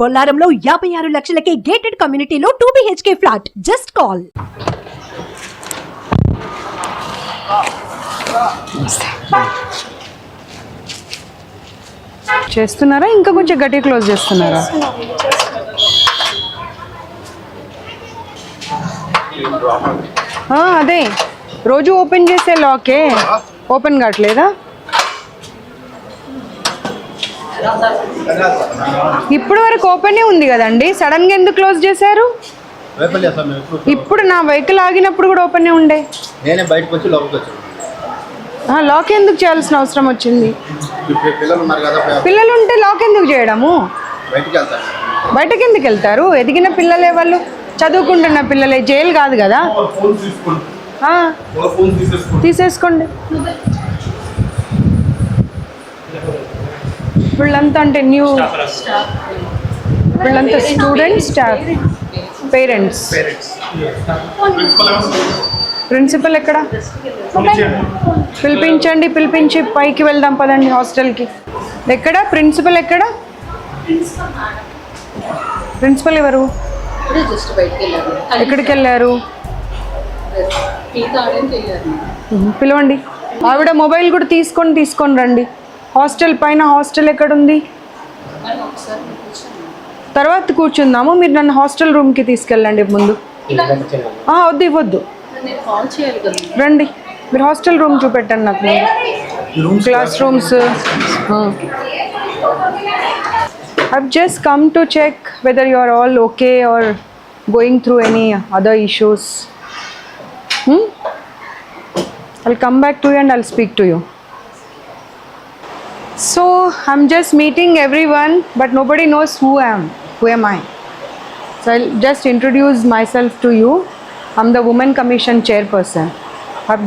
బొల్లారంలో యాభై ఆరు లక్షలకే గేటెడ్ కమ్యూనిటీలో two BHK flat just call చేస్తున్నారా? ఇంకా కొంచెం గట్టి క్లోజ్ చేస్తున్నారా? అదే. రోజు ఓపెన్ చేసే లాకే ఓపెన్ కావట్లేదా? ఇప్పటి వరకు ఓపెనే ఉంది కదండి? సడన్గా ఎందుకు క్లోజ్ చేశారు? ఇప్పుడు నా వెహికల్ ఆగినప్పుడు కూడా ఓపెనే ఉండే? నేనే బయటకు వచ్చి లోపలికి వచ్చాను లాక్ ఎందుకు చేయాల్సిన అవసరం వచ్చింది? ఇప్పుడు పిల్లలు ఉంటే లాక్ ఎందుకు చేయడము? బయటికి ఎందుకు వెళ్తారు? ఎదిగిన పిల్లలే వాళ్ళు చదువుకుంటున్న పిల్లలే జైలు కాదు కదా? తీసేసుకోండి. వీళ్ళంతా అంటే న్యూ వీళ్ళంతా స్టూడెంట్స్ స్టాఫ్ పేరెంట్స్ ప్రిన్సిపల్ ఎక్కడ? పిలిపించండి పిలిపించి పైకి వెళ్దాం పదండి హాస్టల్కి. ఎక్కడ? ప్రిన్సిపల్ ఎక్కడ? ప్రిన్సిపల్ ఎవరు? ఎక్కడికి వెళ్ళారు. పిలవండి. ఆవిడ మొబైల్ కూడా తీసుకొని తీసుకొని రండి. హాస్టల్ పైన హాస్టల్ ఎక్కడుంది అని ఒకసారి కూర్చోండి తర్వాత కూర్చుందాము మీరు నన్ను హాస్టల్ రూమ్కి తీసుకెళ్ళండి ముందు ఆ, వద్దు ఇవ్వద్దు నేను కాల్ చేయాలి కదా రండి మీరు హాస్టల్ రూమ్ చూపెట్టండి నాకు ముందు class rooms I've just come to check whether you are all okay or going through any other issues. Hmm? I'll come back to you and I'll speak to you. So I'm just meeting everyone, but nobody knows who I am. Who am I? So I'll just introduce myself to you. I'm the Women Commission chairperson. I've,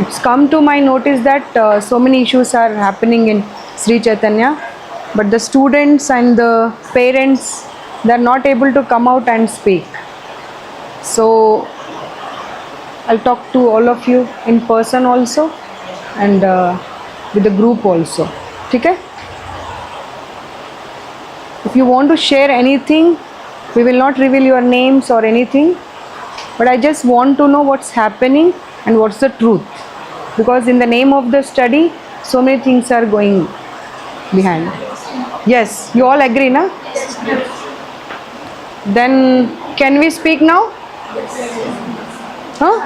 it's come to my notice that uh, so many issues are happening in Sri Chaitanya, but the students and the parents they're not able to come out and speak. So I'll talk to all of you in person also and uh, with the group also. Okay? If you want to share anything, we will not reveal your names or anything, but I just want to know what's happening and what's the truth. Because in the name of the study, so many things are going behind. Yes, you all agree, na? Then can we speak now? Huh?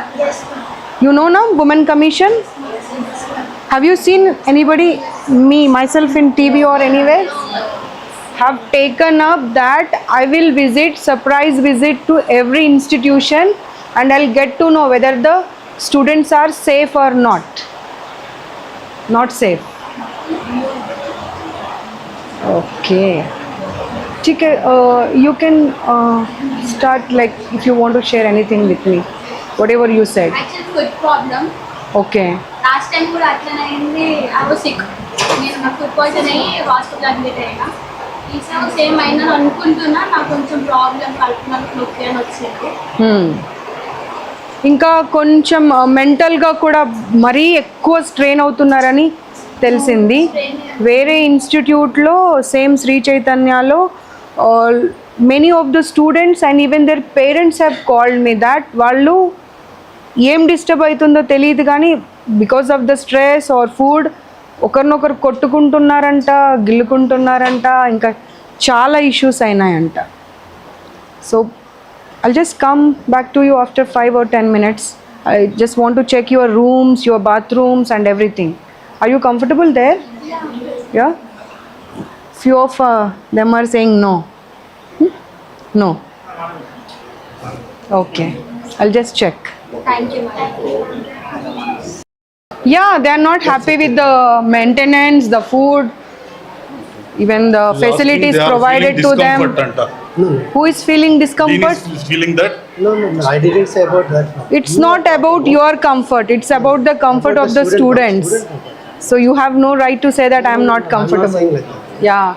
You know now, Women Commission? Have you seen anybody, me, myself in TV or anywhere? Have taken up that I will visit, surprise visit to every institution and I'll get to know whether the students are safe or not. Not safe. Okay. Uh, you can uh, start like if you want to share anything with me, whatever you said. Actually, good problem. Okay. Last time కూడా అట్లనే అయింది. I was sick నేను నాకు food poison అయ్యి hospital admit అయినా ఈసారి same అయిందని అనుకుంటున్నా. నాకు కొంచెం ప్రాబ్లం కడుపు నొప్పి అని వచ్చింది. Hmm. ఇంకా కొంచెం మెంటల్గా కూడా మరీ ఎక్కువ స్ట్రెయిన్ అవుతున్నారని తెలిసింది. వేరే ఇన్స్టిట్యూట్లో same Shri చైతన్యలో many of the students and even their parents have called me that వాళ్ళు ఏం డిస్టర్బ్ అవుతుందో తెలియదు కానీ because of the stress or food ఒకరినొకరు కొట్టుకుంటున్నారంట గిల్లుకుంటున్నారంట ఇంకా చాలా issues అయినాయంట. So I just come back to you after five or ten minutes I just want to check your rooms your bathrooms and everything I you comfortable they yeah few of them are saying no no okay I just check thank you Yeah, they are not happy with the maintenance, the food, even the facilities provided to them. Who is feeling discomfort? feeling that No, no, no. I didn't say about that. It's not about your comfort, it's about the comfort of the students. So you have no right to say that I'm not I'm not comfortable. like that. Yeah.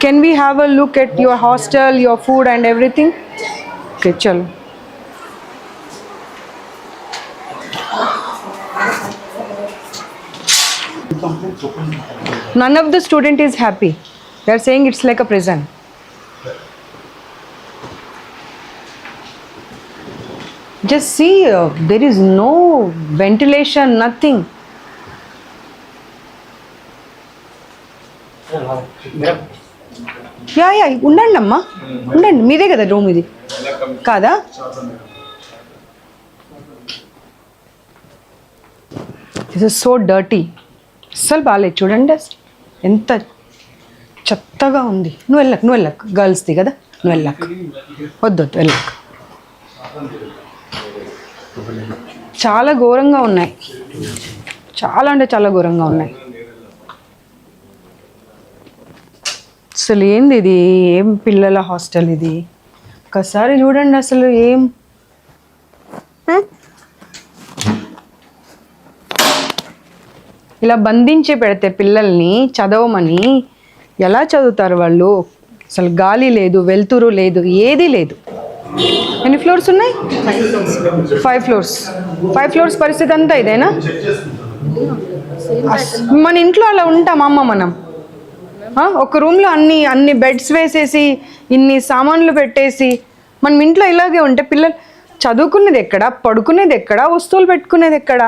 Can we have a look at your hostel, your food, and everything? Okay, chalo. None of the student is happy. They are saying it's like a prison. Just see, uh, there is no ventilation, nothing. Yeah yeah ఉండండి అమ్మా ఉండండి మీదే కదా room ఇది కాదా this is so dirty అస్సలు బాగాలేదు చూడండి అసలు. ఎంత చెత్తగా ఉంది. నువ్వు వెళ్ళకు నువ్వు వెళ్ళకు. గర్ల్స్ది కదా నువ్వు వెళ్ళకు. వద్దొద్దు వెళ్ళకు. చాలా ఘోరంగా ఉన్నాయి. చాలా అంటే చాలా ఘోరంగా ఉన్నాయి. అసలు ఏంది ఇది? ఏం పిల్లల హాస్టల్ ఇది? ఒకసారి చూడండి అసలు ఏం? ఇలా బంధించి పెడితే పిల్లల్ని చదవమని ఎలా చదువుతారు వాళ్ళు? అసలు గాలి లేదు వెలుతురు లేదు ఏది లేదు. ఎన్ని ఫ్లోర్స్ ఉన్నాయి? ఫైవ్ ఫ్లోర్స్ ఫైవ్ ఫ్లోర్స్ పరిస్థితి అంతా ఇదేనా? మన ఇంట్లో అలా ఉంటాం అమ్మ మనం. ఒక రూమ్లో అన్ని అన్ని బెడ్స్ వేసేసి ఇన్ని సామాన్లు పెట్టేసి మనం ఇంట్లో ఇలాగే ఉంటే పిల్లలు చదువుకునేది ఎక్కడ పడుకునేది ఎక్కడ వస్తువులు పెట్టుకునేది ఎక్కడ?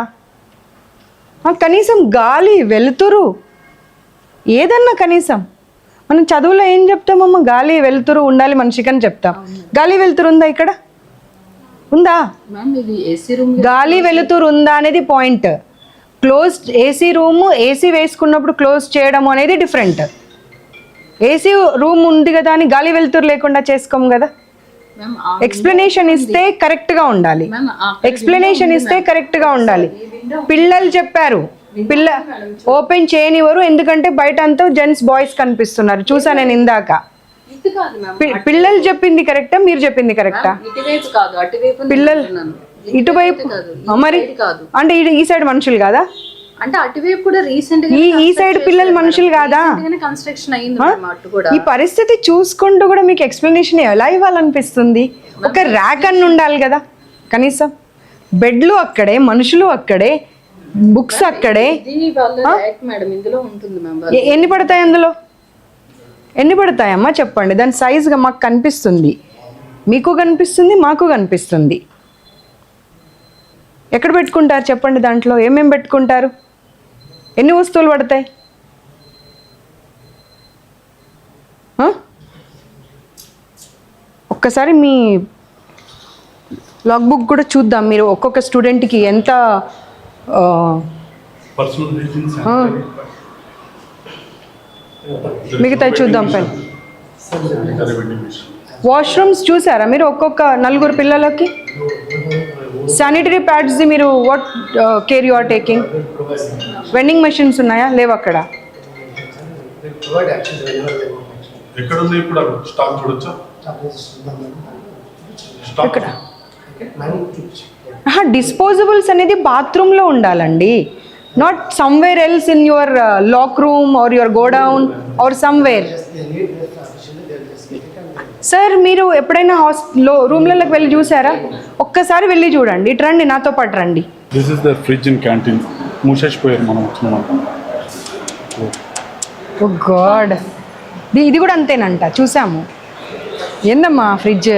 కనీసం గాలి వెలుతురు. ఏదన్నా కనీసం. మనం చదువులో ఏం చెప్తామమ్మా? గాలి వెలుతురు ఉండాలి మనిషికి అని చెప్తాం గాలి వెలుతురు ఉందా? ఇక్కడ ఉందా గాలి వెలుతురు ఉందా అనేది point close AC room AC వేసుకున్నప్పుడు క్లోజ్ చేయడం అనేది డిఫరెంట్ ఏసీ రూమ్ ఉంది కదా అని గాలి వెలుతురు లేకుండా చేసుకోం కదా. ఎక్స్ప్లెనేషన్ ఇస్తే కరెక్ట్గా ఉండాలి. ఎక్స్ప్లెనేషన్ ఇస్తే కరెక్ట్గా ఉండాలి. పిల్లలు చెప్పారు. పిల్ల ఓపెన్ చేయనివ్వరు ఎందుకంటే బయట అంతా జెంట్స్ బాయ్స్ కనిపిస్తున్నారు. చూసా నేను ఇందాక. పిల్లలు చెప్పింది కరెక్టా మీరు చెప్పింది కరెక్టా పిల్లలు. ఇటువైపు మరి అంటే ఈ సైడ్ మనుషులు కాదా? అంటే అటువైపు కూడా రీసెంట్ ఈ ఈ సైడ్ పిల్లలు మనుషులు కాదా? కన్స్ట్రక్షన్ అయింది కూడా. ఈ పరిస్థితి చూసుకుంటూ కూడా మీకు ఎక్స్ప్లెనేషన్ ఎలా ఇవ్వాలనిపిస్తుంది? ఒక ర్యాక్ అన్ని ఉండాలి కదా. కనీసం బెడ్లు అక్కడే మనుషులు అక్కడే బుక్స్ అక్కడే. ఎన్ని పడతాయి అందులో? ఎన్ని పడతాయమ్మా చెప్పండి. దాని సైజుగా మాకు కనిపిస్తుంది. మీకు కనిపిస్తుంది మాకు కనిపిస్తుంది. ఎక్కడ పెట్టుకుంటారు చెప్పండి దాంట్లో? ఏమేమి పెట్టుకుంటారు? ఎన్ని వస్తువులు పడతాయి? ఒక్కసారి మీ లాగ్ బుక్ కూడా చూద్దాం మీరు ఒక్కొక్క స్టూడెంట్కి ఎంత. మిగతా చూద్దాం పైన వాష్రూమ్స్ చూసారా మీరు ఒక్కొక్క నలుగురు పిల్లలకి? శానిటరీ ప్యాడ్స్ మీరు what care you are taking vending machines ఉన్నాయా? లేవు అక్కడ. డిస్పోజబుల్స్ అనేది బాత్రూంలో ఉండాలండి. Not somewhere else in your lock room or your godown or somewhere sir మీరు ఎప్పుడైనా హాస్లో రూమ్లలోకి వెళ్ళి చూసారా? ఒక్కసారి వెళ్ళి చూడండి. ఇటు రండి నాతో పాటు రండి. This is the fridge in canteen మూసేసిపోయారు మనం ఓ గాడ్. ఇది కూడా అంతేనంట చూసాము. ఏందమ్మా ఫ్రిడ్జ్?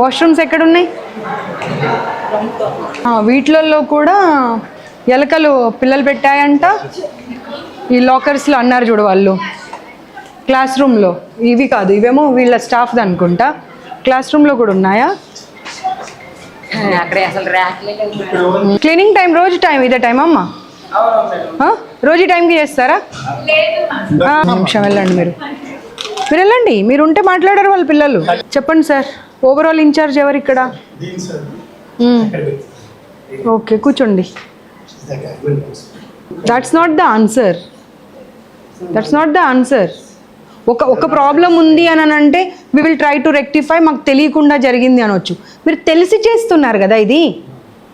వాష్రూమ్స్ ఎక్కడున్నాయి? వీటిలలో కూడా ఎలకలు పిల్లలు పెట్టాయంట. ఈ లాకర్స్లో అన్నారు చూడు వాళ్ళు. క్లాస్ రూమ్లో ఇవి కాదు ఇవేమో వీళ్ళ స్టాఫ్ది అనుకుంటా. క్లాస్ రూమ్లో కూడా ఉన్నాయా? అక్కడే అసలు ర్యాక్లే క్లీనింగ్ టైం రోజు టైం ఇదే టైం అమ్మా? రోజు టైంకి చేస్తారా? నిమిషం వెళ్ళండి మీరు. మీరు వెళ్ళండి మీరు ఉంటే మాట్లాడారు వాళ్ళ పిల్లలు. చెప్పండి సార్ ఓవరాల్ ఇన్ఛార్జ్ ఎవరు ఇక్కడ. ఓకే కూర్చోండి. That's not the answer that's not the answer ఒక ఒక ప్రాబ్లం ఉంది అని అంటే we will try to rectify మాకు తెలియకుండా జరిగింది అనొచ్చు. మీరు తెలిసి చేస్తున్నారు కదా ఇది?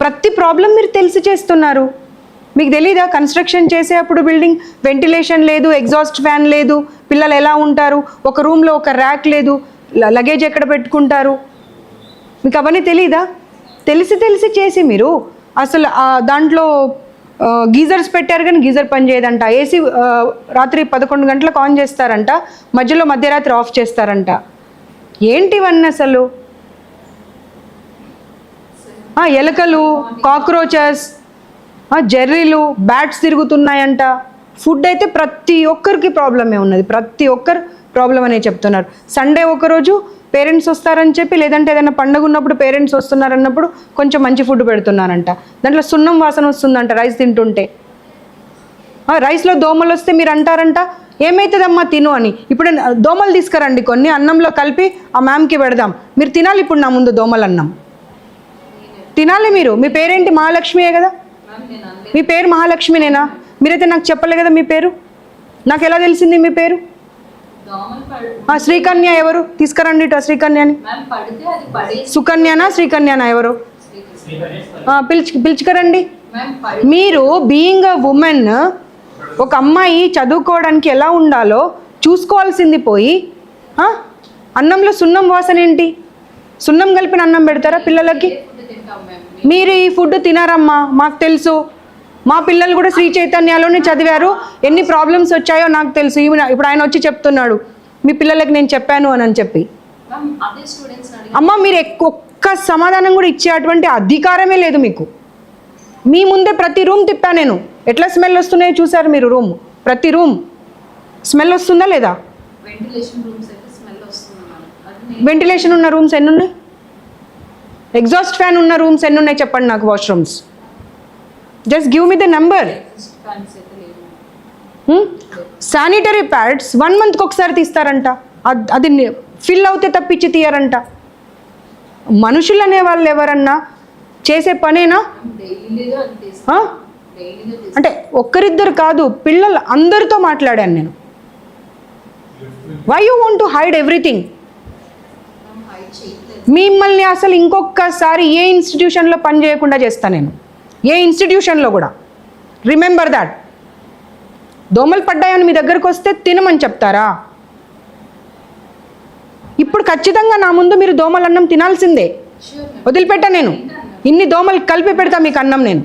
ప్రతి ప్రాబ్లం మీరు తెలిసి చేస్తున్నారు. మీకు తెలీదా? కన్స్ట్రక్షన్ చేసేటప్పుడు బిల్డింగ్ వెంటిలేషన్ లేదు ఎగ్జాస్ట్ ఫ్యాన్ లేదు పిల్లలు ఎలా ఉంటారు? ఒక రూమ్లో ఒక ర్యాక్ లేదు లగేజ్ ఎక్కడ పెట్టుకుంటారు? మీకు అవన్నీ తెలీదా? తెలిసి తెలిసి చేసి మీరు. అసలు దాంట్లో గీజర్స్ పెట్టారు కానీ గీజర్ పనిచేయదంట ఏసీ రాత్రి పదకొండు గంటలకు ఆన్ చేస్తారంట. మధ్యలో మధ్యరాత్రి ఆఫ్ చేస్తారంట. ఏంటివన్నీ అసలు? ఎలకలు కాక్రోచెస్ జెర్రీలు బ్యాట్స్ తిరుగుతున్నాయంట. ఫుడ్ అయితే ప్రతి ఒక్కరికి ప్రాబ్లమే ఉన్నది. ప్రతి ఒక్కరు ప్రాబ్లం అనే చెప్తున్నారు. సండే ఒకరోజు పేరెంట్స్ వస్తారని చెప్పి లేదంటే ఏదైనా పండుగ ఉన్నప్పుడు పేరెంట్స్ వస్తున్నారన్నప్పుడు కొంచెం మంచి ఫుడ్ పెడుతున్నారంట. దాంట్లో సున్నం వాసన వస్తుందంట రైస్ తింటుంటే. రైస్లో దోమలు వస్తే మీరు అంటారంట ఏమవుతుందమ్మా తిను అని. ఇప్పుడు దోమలు తీసుకురండి కొన్ని అన్నంలో కలిపి ఆ మ్యామ్కి పెడదాం. మీరు తినాలి ఇప్పుడు నా ముందు దోమలు అన్నం. తినాలి మీరు. మీ పేరేంటి? మహాలక్ష్మియే కదా? మీ పేరు మహాలక్ష్మినేనా? మీరైతే నాకు చెప్పలే కదా మీ పేరు? నాకు ఎలా తెలిసింది మీ పేరు? ఆ శ్రీకన్య ఎవరు? తీసుకురండి ఇటు శ్రీకన్యని. సుకన్యనా శ్రీకన్యనా ఎవరు? పిలుచు పిలుచుకరండి. మీరు బీయింగ్ అ ఉమెన్ ఒక అమ్మాయి చదువుకోవడానికి ఎలా ఉండాలో చూసుకోవాల్సింది పోయి? అన్నంలో సున్నం వాసన ఏంటి? సున్నం కలిపిన అన్నం పెడతారా పిల్లలకి? మీరు ఈ ఫుడ్ తినారమ్మా మాకు తెలుసు. మా పిల్లలు కూడా శ్రీ చైతన్యలోనే చదివారు. ఎన్ని ప్రాబ్లమ్స్ వచ్చాయో నాకు తెలుసు. ఇప్పుడు ఆయన వచ్చి చెప్తున్నాడు. మీ పిల్లలకి నేను చెప్పాను అని అని చెప్పి. అమ్మ మీరు ఒక్క సమాధానం కూడా ఇచ్చేటువంటి అధికారమే లేదు మీకు. మీ ముందే ప్రతి రూమ్ తిప్పా నేను. ఎట్లా స్మెల్ వస్తున్నాయో చూసారు మీరు రూమ్ ప్రతి రూమ్ స్మెల్ వస్తుందా లేదా? వెంటిలేషన్ ఉన్న రూమ్స్ ఎన్ని ఉన్నాయి ఎగ్జాస్ట్ ఫ్యాన్ ఉన్న రూమ్స్ ఎన్ని ఉన్నాయి చెప్పండి నాకు washrooms just give me the number sanitary pads one మంత్కి ఒకసారి తీస్తారంట. అద్- ఫిల్ అవుతే తప్పించి తీయరంట. మనుషులు అనే వాళ్ళు ఎవరన్నా చేసే పనేనా? అంటే ఒక్కరిద్దరు కాదు పిల్లలు అందరితో మాట్లాడాను నేను. Why you want to hide everything మిమ్మల్ని అసలు ఇంకొకసారి ఏ ఇన్స్టిట్యూషన్లో పని చేయకుండా చేస్తా నేను. ఏ ఇన్స్టిట్యూషన్లో కూడా. రిమెంబర్ దాట్ దోమలు పడ్డాయని మీ దగ్గరకు వస్తే తినమని చెప్తారా? ఇప్పుడు ఖచ్చితంగా నా ముందు మీరు దోమల అన్నం తినాల్సిందే. వదిలిపెట్టా నేను. ఇన్ని దోమలు కలిపి పెడతా మీకు అన్నం నేను.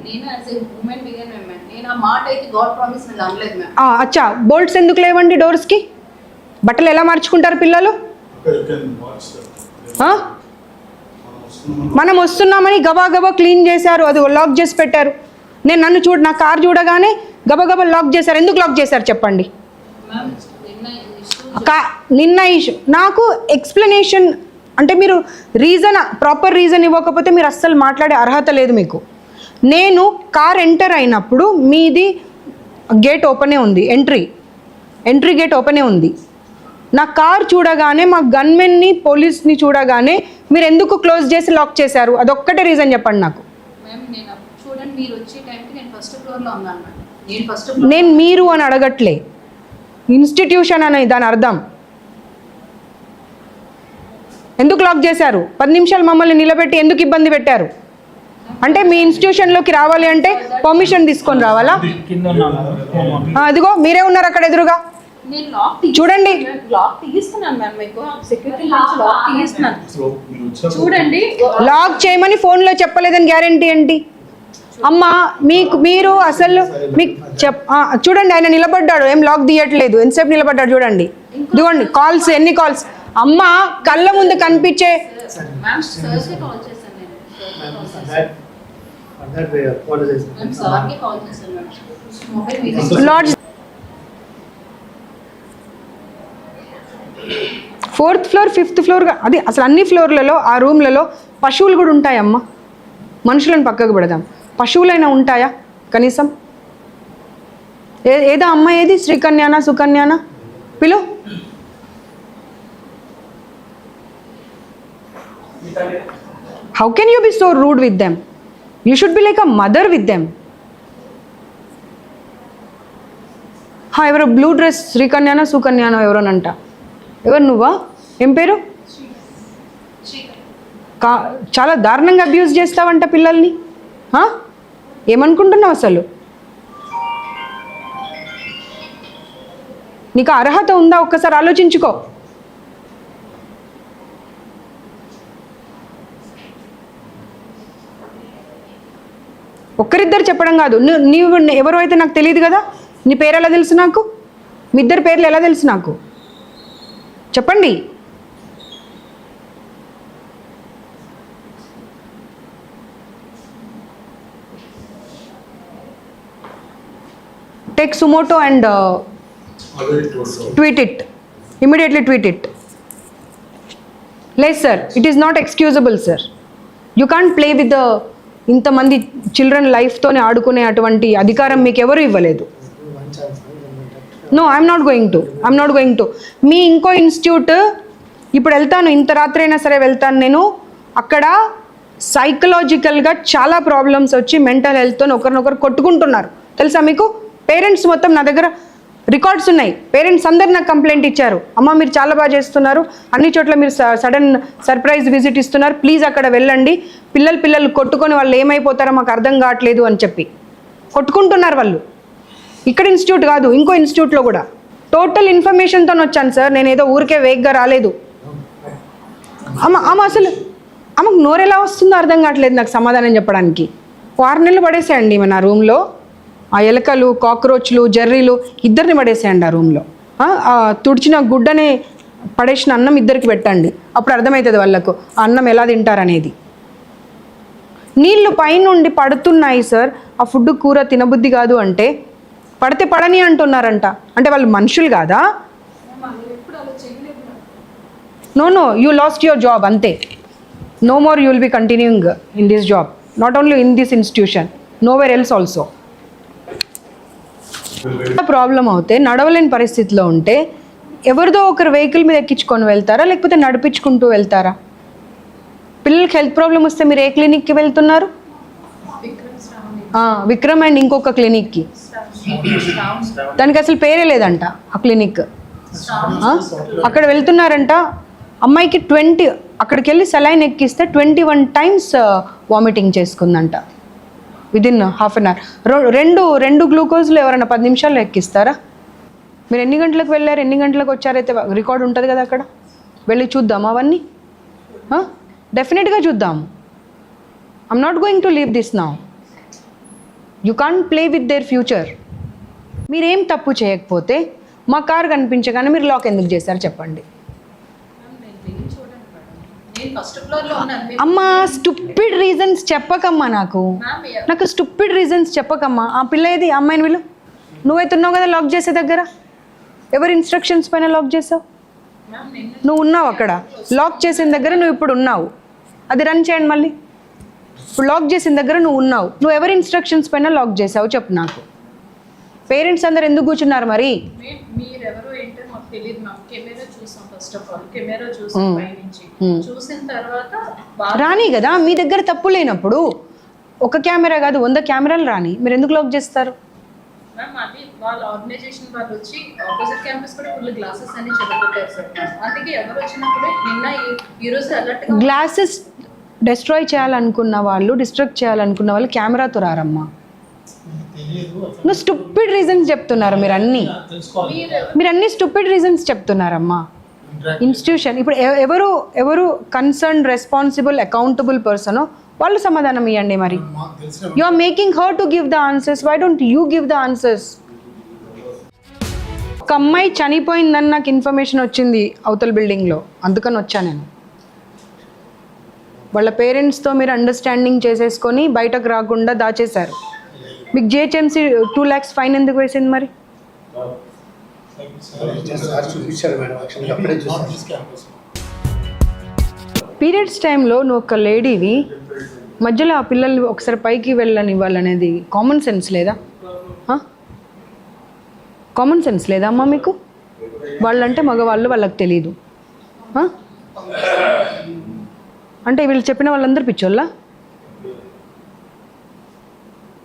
అచ్చా. బోల్ట్స్ ఎందుకు లేవండి డోర్స్కి బట్టలు ఎలా మార్చుకుంటారు పిల్లలు? మనం వస్తున్నామని గబా క్లీన్ చేశారు అది లాక్ చేసి పెట్టారు. నేను నన్ను చూడ నా కార్ చూడగానే గబగబా లాక్ చేశారు. ఎందుకు లాక్ చేశారు చెప్పండి? నిన్న ఇష్యూ కా నిన్న ఇష్యూ. నాకు ఎక్స్ప్లెనేషన్ అంటే మీరు రీజన్ ప్రాపర్ రీజన్ ఇవ్వకపోతే మీరు అస్సలు మాట్లాడే అర్హత లేదు మీకు. నేను కార్ ఎంటర్ అయినప్పుడు మీది గేట్ ఓపెనే ఉంది ఎంట్రీ ఎంట్రీ గేట్ ఓపెనే ఉంది. నా కార్ చూడగానే మా గన్మెన్ని పోలీస్ని చూడగానే మీరు ఎందుకు క్లోజ్ చేసి లాక్ చేశారు? అదొక్కటే రీజన్ చెప్పండి నాకు. నేను మీరు వచ్చే టైంకి నేను ఫస్ట్ ఫ్లోర్లో ఉన్నాను మ్యామ్ నేను ఫస్ట్ నేను మీరు అని అడగట్లే. ఇన్స్టిట్యూషన్ అని దాని అర్థం. ఎందుకు లాక్ చేశారు? పది నిమిషాలు మమ్మల్ని నిలబెట్టి ఎందుకు ఇబ్బంది పెట్టారు? అంటే మీ ఇన్స్టిట్యూషన్లోకి రావాలి అంటే పర్మిషన్ తీసుకొని రావాలా? ఆ, అదిగో మీరే ఉన్నారు అక్కడ ఎదురుగా. నేను లాక్ తీ చూడండి. లాక్ తీస్తున్నాను మ్యామ్ మీకు. సెక్యూరిటీ నుంచి లాక్ తీస్తున్నాను. చూడండి. లాక్ చేయమని ఫోన్లో చెప్పలేదని గ్యారంటీ ఏంటి? అమ్మా మీకు మీరు అసలు మీకు చెప్ చూడండి ఆయన నిలబడ్డాడు. ఏం లాక్ తీయట్లేదు. ఎంతసేపు నిలబడ్డాడు చూడంండి. ఇదిగోండి కాల్స్ ఎన్ని కాల్స్ అమ్మ కళ్ళ ముందు కనిపించే మ్యామ్ సార్కి కాల్ చేశాను నేను For that, for that we apologize. Ma'am సార్కి కాల్ చేశాను మ్యామ్ మొబైల్ మీద lodge fourth floor fifth floor అది అసలు అన్ని ఫ్లోర్లలో ఆ రూమ్లలో పశువులు కూడా ఉంటాయమ్మా. మనుషులను పక్కకు పెడదాం. పశువులైనా ఉంటాయా? కనీసం. ఏ ఏదా అమ్మ ఏది? శ్రీకన్యానా సుకన్యానా? పిలు. How can you be so rude with them you should be like a mother with them హా, ఎవరో బ్లూ డ్రెస్ శ్రీకన్యానో సుకన్యానో ఎవరోనంట. ఎవరు నువ్వా? ఏం పేరు? కా చాలా దారుణంగా అబ్యూజ్ చేస్తావంట పిల్లల్ని. ఏమనుకుంటున్నావు అసలు? నీకు అర్హత ఉందా? ఒక్కసారి ఆలోచించుకో. ఒక్కరిద్దరు చెప్పడం కాదు. నువ్వు నీవు అయితే నాకు తెలియదు కదా? నీ పేరు ఎలా తెలుసు నాకు? మీ ఇద్దరు పేర్లు ఎలా తెలుసు నాకు? చెప్పండి. Take suo motu and tweet it immediately tweet it లేదు sir it is not excusable sir you can't play with ఇంతమంది చిల్డ్రన్ లైఫ్తోనే ఆడుకునే అటువంటి అధికారం మీకు ఎవరు ఇవ్వలేదు. No I'm not going to I'm not going to మీ ఇంకో ఇన్స్టిట్యూట్ ఇప్పుడు వెళ్తాను ఇంత రాత్రి అయినా సరే వెళ్తాను నేను. అక్కడ సైకలాజికల్గా చాలా ప్రాబ్లమ్స్ వచ్చి మెంటల్ హెల్త్తో ఒకరినొకరు కొట్టుకుంటున్నారు. తెలుసా మీకు? పేరెంట్స్ మొత్తం నా దగ్గర రికార్డ్స్ ఉన్నాయి. పేరెంట్స్ అందరు నాకు కంప్లైంట్ ఇచ్చారు. అమ్మ మీరు చాలా బాగా చేస్తున్నారు. అన్ని చోట్ల మీరు సడన్ సర్ప్రైజ్ విజిట్ ఇస్తున్నారు. ప్లీజ్ అక్కడ వెళ్ళండి. పిల్లలు పిల్లలు కొట్టుకొని వాళ్ళు ఏమైపోతారో మాకు అర్థం కావట్లేదు అని చెప్పి. కొట్టుకుంటున్నారు వాళ్ళు. ఇక్కడ ఇన్స్టిట్యూట్ కాదు ఇంకో ఇన్స్టిట్యూట్లో కూడా. టోటల్ ఇన్ఫర్మేషన్తో వచ్చాను సార్ నేను ఏదో ఊరికే వేగ్గా రాలేదు. అమ్మ అమ్మ అసలు ఆమెకు నోరెలా వస్తుందో అర్థం కావట్లేదు నాకు సమాధానం చెప్పడానికి. ఆరు నెలలు పడేసేయండి మన రూమ్లో. ఆ ఎలకలు కాక్రోచ్లు జర్రీలు ఇద్దరిని పడేసేయండి ఆ రూమ్లో. తుడిచిన గుడ్డనే పడేసిన అన్నం ఇద్దరికి పెట్టండి. అప్పుడు అర్థమవుతుంది వాళ్ళకు ఆ అన్నం ఎలా తింటారనేది. నీళ్ళు పైనుండి పడుతున్నాయి సార్ ఆ ఫుడ్ కూర తినబుద్ధి కాదు అంటే పడితే పడని అంటున్నారంట. అంటే వాళ్ళు మనుషులు కాదా? No no you lost your job అంతే. No more you will be continuing in this job not only in this institution nowhere else also problem అవుతే నడవలేని పరిస్థితిలో ఉంటే ఎవరిదో ఒకరు వెహికల్ మీద ఎక్కించుకొని వెళ్తారా? లేకపోతే నడిపించుకుంటూ వెళ్తారా? పిల్లలకి హెల్త్ ప్రాబ్లం వస్తే మీరు ఏ క్లినిక్కి వెళ్తున్నారు? విక్రమ్ అండ్ ఇంకొక క్లినిక్కి. దానికి అసలు పేరే లేదంట ఆ క్లినిక్. అక్కడ వెళ్తున్నారంట అమ్మాయికి ట్వంటీ అక్కడికి వెళ్ళి సెలైన్ ఎక్కిస్తే twenty one times vomiting చేసుకుందంట. Within half an hour. రెండు రెండు గ్లూకోజ్లు ఎవరైనా పది నిమిషాల్లో ఎక్కిస్తారా? మీరు ఎన్ని గంటలకు వెళ్ళారు? ఎన్ని గంటలకు వచ్చారైతే రికార్డ్ ఉంటుంది కదా అక్కడ. వెళ్ళి చూద్దాం అవన్నీ. డెఫినెట్గా చూద్దాం. I'm not going to leave this now you can't play with their future మీరేం తప్పు చేయకపోతే మా కార్ కనిపించగానే మీరు లాక్ ఎందుకు చేశారు చెప్పండి. అమ్మా స్టూపిడ్ రీజన్స్ చెప్పకమ్మా నాకు. నాకు స్టూపిడ్ రీజన్స్ చెప్పకమ్మా. ఆ పిల్ల ఏది? అమ్మాయిని వీళ్ళు? నువ్వైతే ఉన్నావు కదా లాక్ చేసే దగ్గర? ఎవరి ఇన్స్ట్రక్షన్స్ పైన లాక్ చేసావు? నువ్వు ఉన్నావు అక్కడ. లాక్ చేసిన దగ్గర నువ్వు ఇప్పుడు ఉన్నావు. అది రన్ చేయండి మళ్ళీ. ఇప్పుడు లాక్ చేసిన దగ్గర నువ్వు ఉన్నావు. నువ్వు ఎవరి ఇన్స్ట్రక్షన్స్ పైన లాక్ చేసావు చెప్పు నాకు. పేరెంట్స్ అందరు ఎందుకు కూర్చున్నారు మరి? మీ- మీరెవరో ఏంటో మాకు తెలియదు మ్యామ్ కెమెరా చూసాం ఫస్ట్ ఆఫ్ ఆల్ కెమెరా చూసాం పైనుంచి. చూసిన తర్వాత బాగా రాని కదా మీ దగ్గర తప్పు లేనప్పుడు ఒక కెమెరా కాదు వంద కెమెరాలు రాని మీరు ఎందుకు లాక్ చేస్తారు? మ్యామ్ అది వాళ్ళ ఆర్గనైజేషన్ వాళ్ళు వచ్చి ఆపోజిట్ క్యాంపస్ కూడా ఫుల్ గ్లాసెస్ అన్ని చెదగొట్టారు సార్. అందుకే ఎవరు వచ్చినప్పుడు నిన్న ఈ- ఈ రోజు అలర్ట్గా గ్లాసెస్ డెస్ట్రాయ్ చేయాలనుకున్న వాళ్ళు డిస్ట్రక్ట్ చేయాలనుకున్న వాళ్ళు కెమెరాతో రారమ్మా నువ్వు స్టూపిడ్ రీజన్స్ చెప్తున్నారు మీరు అన్నీ మీరు అన్ని స్టూపిడ్ రీజన్స్ చెప్తున్నారమ్మా. ఇన్స్టిట్యూషన్ ఇప్పుడు ఎవరు ఎవరు కన్సర్న్ రెస్పాన్సిబుల్ అకౌంటబుల్ పర్సన్ వాళ్ళు సమాధానం ఇవ్వండి మరి. You are making her to give the answers why don't you give the answers ఒక అమ్మాయి చనిపోయిందని నాకు ఇన్ఫర్మేషన్ వచ్చింది అవతల బిల్డింగ్లో అందుకని వచ్చా నేను. వాళ్ళ పేరెంట్స్తో మీరు అండర్స్టాండింగ్ చేసేసుకొని బయటకు రాకుండా దాచేశారు. మీకు జిహెచ్ఎంసీ టూ ల్యాక్స్ ఫైన్ ఎందుకు వేసింది మరి? పీరియడ్స్ టైంలో నువ్వు ఒక లేడీవి మధ్యలో ఆ పిల్లలు ఒకసారి పైకి వెళ్ళని ఇవ్వాలనేది కామన్ సెన్స్ లేదా కామన్ సెన్స్ లేదా అమ్మా మీకు? వాళ్ళంటే మగవాళ్ళు వాళ్ళకి తెలియదు అంటే వీళ్ళు చెప్పిన వాళ్ళందరూ పిచ్చోళ్ళా?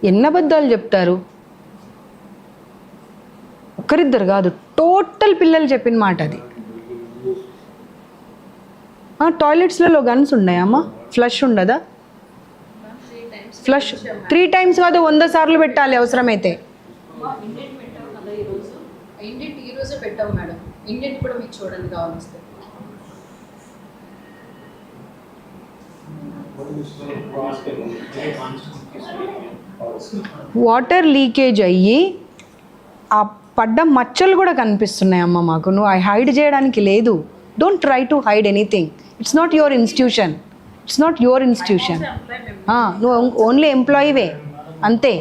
ఎన్ని అబద్ధాలు చెప్తారు? ఒకరిద్దరు కాదు టోటల్ పిల్లలు చెప్పిన మాట అది. టాయిలెట్స్లలో గన్స్ ఉన్నాయమ్మా ఫ్లష్ ఉండదా? ఫ్లష్ త్రీ టైమ్స్ కాదు వంద సార్లు పెట్టాలి అవసరమైతే. ఇండియన్ కదా మేడం. కూడా మీకు చూడండి కావాలి వాటర్ లీకేజ్ అయ్యి ఆ పడ్డ మచ్చలు కూడా కనిపిస్తున్నాయి అమ్మ మాకు. నువ్వు హైడ్ చేయడానికి లేదు. Don't try to hide anything it's not your institution it's not your institution నువ్వు ఓన్లీ ఎంప్లాయీవే అంతే.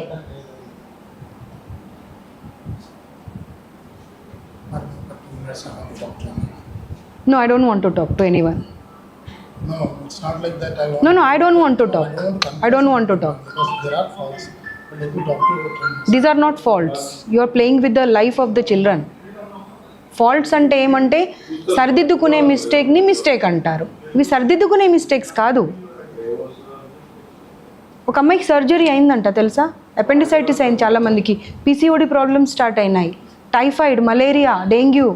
No, I don't want to talk to anyone. No, it's not like that. I want No, no, I don't want to talk. I don't want to talk. because there are faults. But let me talk to you about these are not faults you are playing with the life of the children faults అంటే ఏమంటే సరిదిద్దుకునే మిస్టేక్ని mistake అంటారు. ఇవి సరిదిద్దుకునే mistakes కాదు. ఒక అమ్మాయికి surgery అయిందంట తెలుసా? Appendicitis అయింది చాలా మందికి పీసీఓడి ప్రాబ్లమ్స్ స్టార్ట్ అయినాయి. టైఫాయిడ్ మలేరియా డెంగ్యూ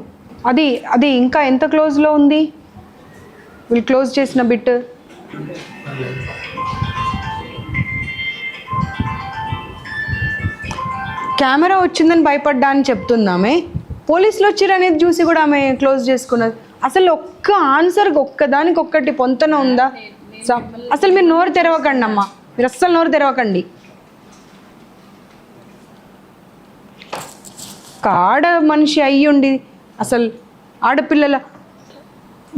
అది అది ఇంకా ఎంత క్లోజ్లో ఉంది? వీళ్ళు క్లోజ్ చేసిన బిట్. కెమెరా వచ్చిందని భయపడ్డా అని చెప్తుందామే. పోలీసులు వచ్చారు అనేది చూసి కూడా ఆమె క్లోజ్ చేసుకున్నది. అసలు ఒక్క ఆన్సర్ ఒక్కదానికి ఒక్కటి పొంతన ఉందా? స- అసలు మీరు నోరు తెరవకండి అమ్మా. మీరు అస్సలు నోరు తెరవకండి. ఒక ఆడ మనిషి అయ్యుండి ఉండి అసలు ఆడపిల్లల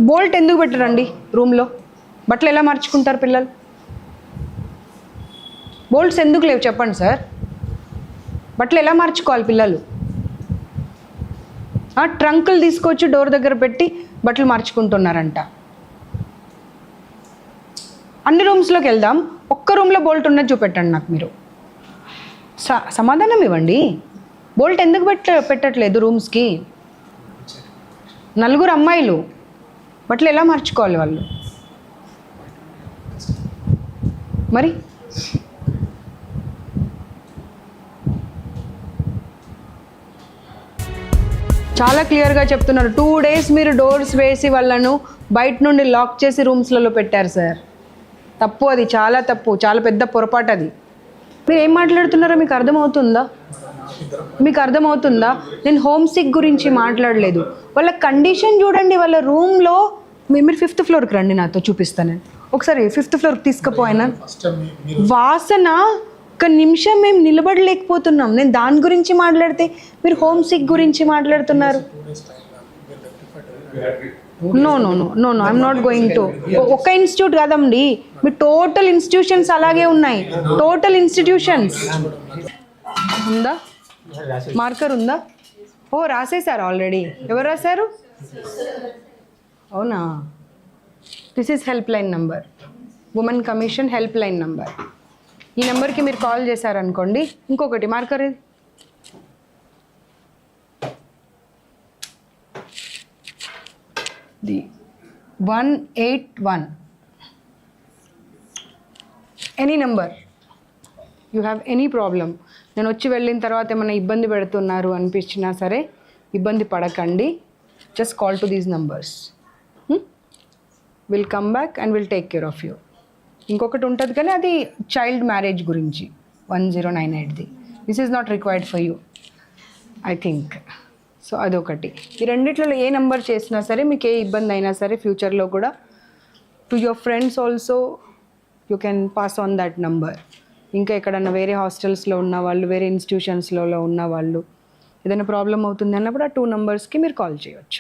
బోల్ట్ ఎందుకు పెట్టరండి రూమ్లో? బట్టలు ఎలా మార్చుకుంటారు పిల్లలు? బోల్ట్స్ ఎందుకు లేవు చెప్పండి సార్. బట్టలు ఎలా మార్చుకోవాలి పిల్లలు? ట్రంకులు తీసుకొచ్చి డోర్ దగ్గర పెట్టి బట్టలు మార్చుకుంటున్నారంట. అన్ని రూమ్స్లోకి వెళ్దాం. ఒక్క రూమ్లో బోల్ట్ ఉన్నది చూపెట్టండి నాకు మీరు. స సమాధానం ఇవ్వండి. బోల్ట్ ఎందుకు పెట్ట పెట్టట్లేదు రూమ్స్కి? నలుగురు అమ్మాయిలు. బట్టలు ఎలా మార్చుకోవాలి వాళ్ళు? మరి? చాలా క్లియర్గా చెప్తున్నారు. టూ డేస్ మీరు డోర్స్ వేసి వాళ్ళను బయట నుండి లాక్ చేసి రూమ్స్లలో పెట్టారు సార్ తప్పు అది. చాలా తప్పు. చాలా పెద్ద పొరపాటు అది. మీరు ఏం మాట్లాడుతున్నారో మీకు అర్థమవుతుందా? మీకు అర్థమవుతుందా? నేను హోమ్ సిక్ గురించి మాట్లాడలేదు. వాళ్ళ కండిషన్ చూడండి వాళ్ళ రూమ్లో మీరు ఫిఫ్త్ ఫ్లోర్కి రండి నాతో చూపిస్తాను నేను. ఒకసారి ఫిఫ్త్ ఫ్లోర్కి తీసుకుపోయినా వాసన ఒక నిమిషం మేము నిలబడలేకపోతున్నాం. నేను దాని గురించి మాట్లాడితే మీరు హోమ్ సిక్ గురించి మాట్లాడుతున్నారు. No no no no no I'm not going to ఒక ఇన్స్టిట్యూట్ కాదండి. మీ టోటల్ ఇన్స్టిట్యూషన్స్ అలాగే ఉన్నాయి. టోటల్ ఇన్స్టిట్యూషన్స్ ఉందా? మార్కర్ ఉందా? ఓ రాసేసారు ఆల్రెడీ ఎవరు రాశారు? అవునా? This is helpline number women commission helpline number ఈ నెంబర్కి మీరు కాల్ చేశారనుకోండి ఇంకొకటి మార్కర్ ఇది the one eight one any number you have any problem నేను వచ్చి వెళ్ళిన తర్వాత ఏమైనా ఇబ్బంది పెడుతున్నారు అనిపించినా సరే ఇబ్బంది పడకండి. Just call to these numbers will come back and will take care of you ఇంకొకటి ఉంటుంది కానీ అది చైల్డ్ మ్యారేజ్ గురించి. One zero nine ఎయిట్ది this is not required for you I think so అదొకటి. ఈ రెండిట్లలో ఏ నెంబర్ చేసినా సరే మీకు ఏ ఇబ్బంది అయినా సరే ఫ్యూచర్లో కూడా to your friends also you can pass on that number ఇంకా ఎక్కడన్నా వేరే హాస్టల్స్లో ఉన్న వాళ్ళు వేరే ఇన్స్టిట్యూషన్స్లో ఉన్న వాళ్ళు ఏదైనా ప్రాబ్లం అవుతుంది అన్నప్పుడు ఆ టూ నెంబర్స్కి మీరు కాల్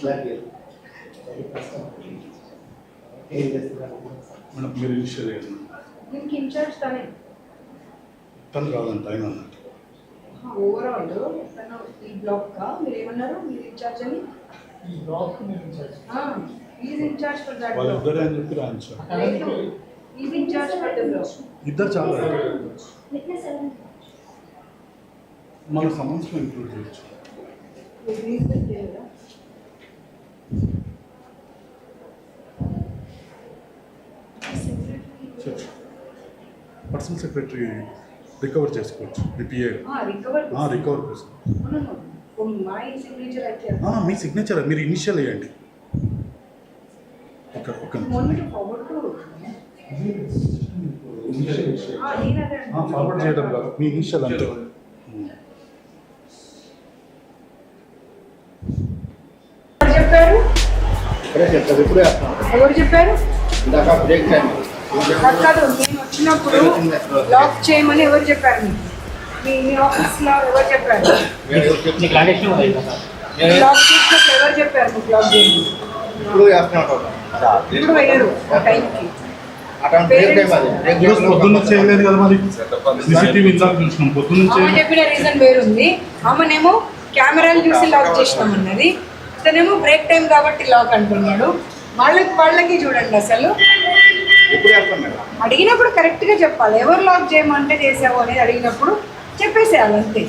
time. ఏం చేస్తున్నారు? మేడం మీరు ఇనిషియల్ దీనికి ఇన్ఛార్జ్ తనే. తను రాదంట ఆయన అన్నట్టు. ఓవరాల్? తను ఈ బ్లాక్ మీరు ఏమన్నారు? మీరు ఇన్ఛార్జ్ అని? ఈ బ్లాక్ నేను incharge. Is incharge for that వాళ్ళు ఇద్దరే అని చెప్పి రాయించారు. Is incharge for the block ఇద్దరు చాలా. మన సమస్యలో ఇంక్లూడ్ చేయొచ్చు. పర్సనల్ సెక్రటరీ రికవర్ చేసుకోవచ్చు మీ పిఏ రికవర్ రికవర్ కోసం. మై సిగ్నేచర్ అయితే ఆ, మీ సిగ్నేచర్ మీరు ఇనిషియల్ వేయండి. ఒక ఒక ఫార్వర్డ్ టు ఫార్వర్డ్ చేయడం కాదు మీ ఇనిషియల్ అంతే. చెప్పారు. ఎవరు చెప్పారు? ఇందాక బ్రేక్ టైం. నాకు కాదు నేను వచ్చినప్పుడు లాక్ చేయమని ఎవరు చెప్పారు మీ మీ ఆఫీస్లో ఎవరు చెప్పారు? లాక్ చేసినప్పుడు ఎవరు చెప్పారు మీకు లాక్ చేయండి ఇప్పుడు ఇప్పుడు వేయరు టైంకి. చేయలేదు కదా మరి? సీసీటీవీ ఇందాక చూసినాం. పొద్దున్న ఆమె చేయలేదు. చెప్పిన రీజన్ వేరుంది. ఆమెనేమో కెమెరాలు చూసి లాక్ చేసినామన్నది. ఇతనేమో బ్రేక్ టైం కాబట్టి లాక్ అంటున్నాడు. వాళ్ళకి వాళ్ళకి చూడండి అసలు. అడిగినప్పుడు కరెక్ట్గా చెప్పాలి. ఎవరు లాక్ చేయమంటే చేసావు అనేది అడిగినప్పుడు చెప్పేసేయాలి అంతే.